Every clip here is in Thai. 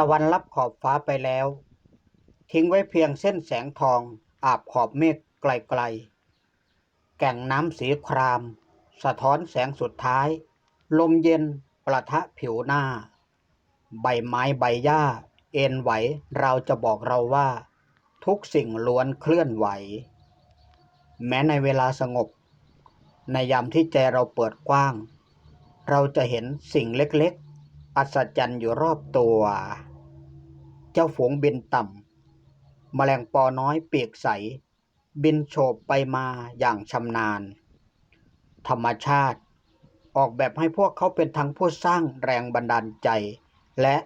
ตะวันรับขอบฟ้าไปแล้ว ทิ้งไว้เพียงเส้นแสงทองอาบขอบเมฆไกลๆ แก่งน้ำสีคราม สะท้อนแสงสุดท้าย ลมเย็นประทะผิวหน้า ใบไม้ใบหญ้า เอ็นไหวเราจะบอกเราว่า ทุกสิ่งล้วนเคลื่อนไหว แม้ในเวลาสงบ ในยามที่ใจเราเปิดกว้าง เราจะเห็นสิ่งเล็กๆ อัศจรรย์อยู่รอบตัว จ้าฝูงบินต่ำแมลงปอน้อยปีกใส บินโฉบไปมาอย่างชำนาญ ธรรมชาติออกแบบให้พวกเขาเป็นทั้งผู้สร้างแรงบันดาลใจ และ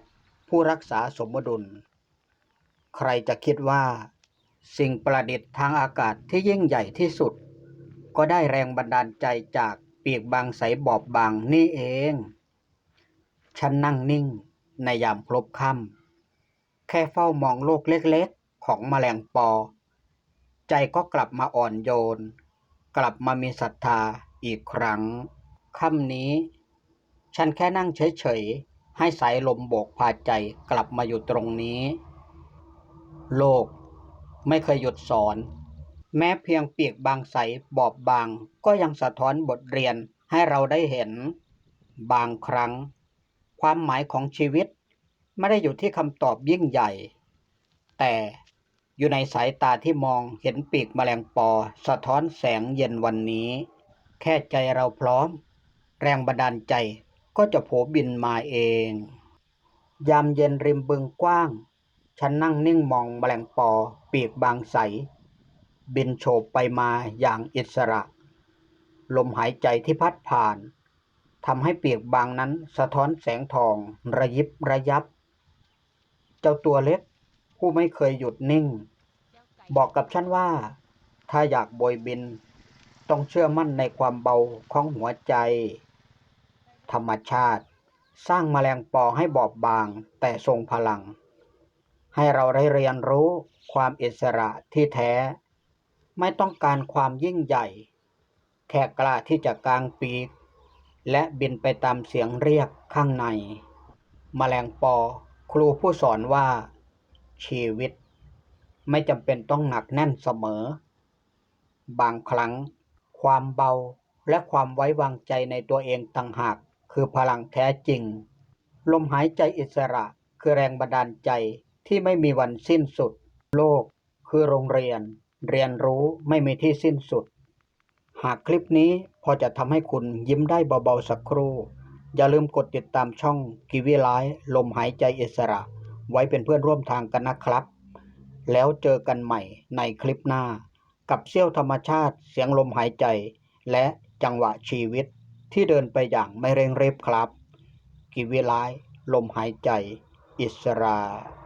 ผู้รักษาสมดุล ใครจะคิดว่า สิ่งประดิษฐ์ทางอากาศที่ยิ่งใหญ่ที่สุด ก็ได้แรงบันดาลใจจากปีกบางใสบอบบางนี่เอง ฉันนั่งนิ่งในยามพลบค่ำ แค่เฝ้ามองโลกเล็กๆ ของแมลงปอ ใจก็กลับมาอ่อนโยน กลับมามีศรัทธาอีกครั้งค่ำนี้ ฉันแค่นั่งเฉยๆ ให้สายลมโบกพาใจกลับมาอยู่ตรงนี้ โลกไม่เคยหยุดสอน แม้เพียงเปียกบางใสบอบบาง ก็ยังสะท้อนบทเรียนให้เราได้เห็น บางครั้ง ความหมายของชีวิต ไม่ได้อยู่ที่คำตอบยิ่งใหญ่ แต่อยู่ในสายตาที่มองเห็นปีกแมลงปอ สะท้อนแสงเย็นวันนี้ แค่ใจเราพร้อม แรงบันดาลใจก็จะโผบินมาเอง ยามเย็นริมบึงกว้าง ฉันนั่งนิ่งมองแมลงปอ ปีกบางใส บินโฉบไปมาอย่างอิสระ ลมหายใจที่พัดผ่านทำให้ปีกบางนั้นสะท้อนแสงทองระยิบระยับ เจ้าตัวเล็ก ผู้ไม่เคยหยุดนิ่ง บอกกับฉันว่า ถ้าอยากโบยบิน ต้องเชื่อมั่นในความเบาของหัวใจ ธรรมชาติ สร้างแมลงปอให้บอบบางแต่ทรงพลัง ให้เราได้เรียนรู้ความอิสระที่แท้ ไม่ต้องการความยิ่งใหญ่ แค่กล้าที่จะกางปีกและบินไปตามเสียงเรียกข้างในแมลงปอ ครูผู้สอนว่า ชีวิตไม่จำเป็นต้องหนักแน่นเสมอ บางครั้ง ความเบาและความไว้วางใจในตัวเองต่างหาก คือพลังแท้จริง ลมหายใจอิสระคือแรงบันดาลใจที่ไม่มีวันสิ้นสุด โลกคือโรงเรียน เรียนรู้ไม่มีที่สิ้นสุด หากคลิปนี้พอจะทำให้คุณยิ้มได้เบาๆสักครู่ อย่าลืมกดติดตามช่องกีวีไลฟ์ลมหายใจอิสระ ไว้เป็นเพื่อนร่วมทางกันนะครับ แล้วเจอกันใหม่ในคลิปหน้า กับเสี้ยวธรรมชาติเสียงลมหายใจ และจังหวะชีวิตที่เดินไปอย่างไม่เร่งรีบครับ กีวีไลฟ์ลมหายใจอิสระ